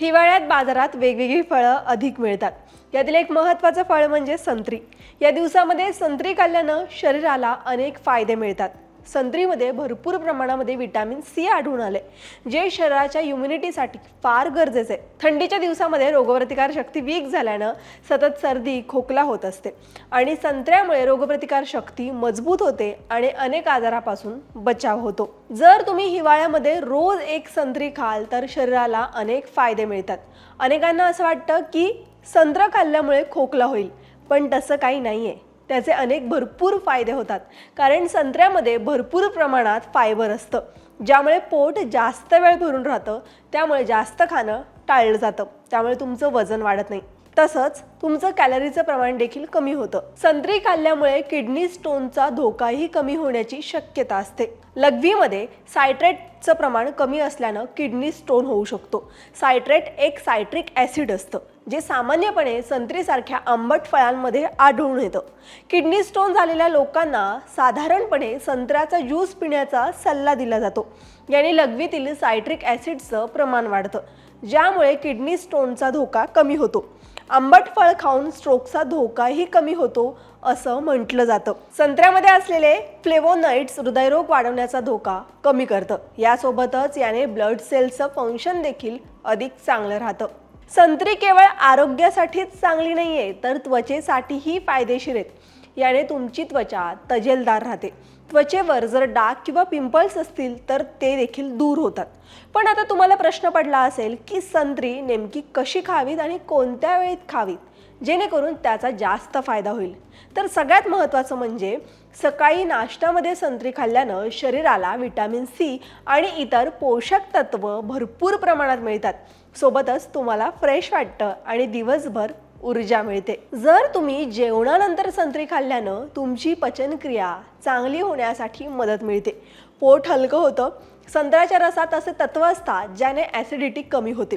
हिवाळ्यात बाजारात वेगवेगळी फळं अधिक मिळतात. यातील एक महत्त्वाचं फळ म्हणजे संत्री. या दिवसामध्ये संत्री खाल्ल्यानं शरीराला अनेक फायदे मिळतात. संत्रीमध्ये भरपूर प्रमाणामध्ये विटॅमिन सी आढळून आले जे शरीराच्या इम्युनिटीसाठी फार गरजेचे आहे. थंडीच्या दिवसामध्ये रोगप्रतिकार शक्ती वीक झाल्यानं सतत सर्दी खोकला होत असते. आणि संत्र्यामुळे रोगप्रतिकार शक्ती मजबूत होते आणि अनेक आजारापासून बचाव होतो. जर तुम्ही हिवाळ्यामध्ये रोज एक संत्री खाल तर शरीराला अनेक फायदे मिळतात. अनेकांना असं वाटतं की संत्र खाल्ल्यामुळे खोकला होईल पण तसं काही नाही आहे त्याचे अनेक भरपूर फायदे होतात. कारण संत्र्यामध्ये भरपूर प्रमाणात फायबर असतं. ज्यामुळे पोट जास्त वेळ भरून राहतं त्यामुळे जास्त खाणं टाळलं जातं. त्यामुळे तुमचं वजन वाढत नाही. तसंच तुमचं कॅलरीचं प्रमाण देखील कमी होतं. संत्री खाल्ल्यामुळे किडनी स्टोनचा धोकाही कमी होण्याची शक्यता असते. लघवीमध्ये सायट्रेटचं प्रमाण कमी असल्यानं किडनी स्टोन होऊ शकतो. सायट्रेट एक सायट्रिक ॲसिड असतं. जे सामान्यपणे संत्रीसारख्या आंबट फळांमध्ये आढळून येतं. किडनी स्टोन झालेल्या लोकांना साधारणपणे संत्र्याचा ज्यूस पिण्याचा सल्ला दिला जातो. याने लघवीतील सायट्रिक ॲसिडचं प्रमाण वाढतं ज्यामुळे किडनी स्टोनचा धोका कमी होतो. आंबट फळ खाऊन स्ट्रोकचा धोकाही कमी होतो असं म्हटलं जातं. संत्र्यामध्ये असलेले फ्लेवोनाइट्स हृदयरोग वाढवण्याचा धोका कमी करतं. यासोबतच याने ब्लड सेलचं फंक्शन देखील अधिक चांगलं राहतं. संत्री केवळ आरोग्यासाठीच चांगली नाही आहे तर त्वचेसाठीही फायदेशीर आहेत. याने तुमची त्वचा तजेलदार राहते. त्वचेवर जर डाग किंवा पिंपल्स असतील तर ते देखील दूर होतात. पण आता तुम्हाला प्रश्न पडला असेल की संत्री नेमकी कशी खावीत आणि कोणत्या वेळेत खावीत? जेणेकरून त्याचा जास्त फायदा होईल. तर सगळ्यात महत्त्वाचं म्हणजे सकाळी नाश्त्यामध्ये संत्री खाल्ल्यानं शरीराला विटॅमिन सी आणि इतर पोषक तत्व भरपूर प्रमाणात मिळतात. सोबतच तुम्हाला फ्रेश वाटतं आणि दिवसभर ऊर्जा मिळते. जर तुम्ही जेवणानंतर संत्री खाल्ल्यानं तुमची पचनक्रिया चांगली होण्यासाठी मदत मिळते. पोट हलकं होतं संत्र्याच्या रसात असे तत्व असतात ज्याने ॲसिडिटी कमी होते.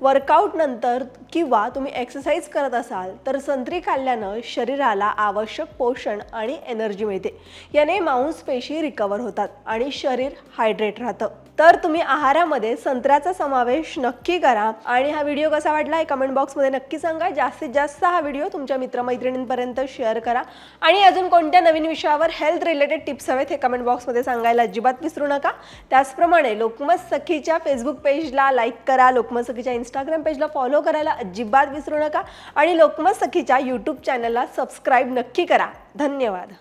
वर्कआउट नंतर किंवा तुम्ही एक्सरसाइज करत असाल तर संत्री खाल्ल्यानं शरीराला आवश्यक पोषण आणि एनर्जी मिळते. याने मांसपेशी रिकवर होतात आणि शरीर हायड्रेट राहतं. तर तुम्ही आहारामध्ये संत्र्याचा समावेश नक्की करा. आणि हा व्हिडिओ कसा वाटला हे कमेंट बॉक्समध्ये नक्की सांगा. जास्तीत जास्त हा व्हिडिओ तुमच्या मित्रमैत्रिणींपर्यंत शेअर करा. आणि अजून कोणत्या नवीन विषयावर हेल्थ रिलेटेड टिप्स हवेत हे कमेंट बॉक्समध्ये सांगायला अजिबात विसरू नका. त्याचप्रमाणे लोकमत सखीच्या फेसबुक पेजला लाईक करा. लोकमत सखीच्या इंस्टाग्राम पेजला फॉलो करायला अजिबात विसरू नका. आणि लोकमत सखीच्या यूट्यूब चॅनलला सबस्क्राईब नक्की करा. धन्यवाद.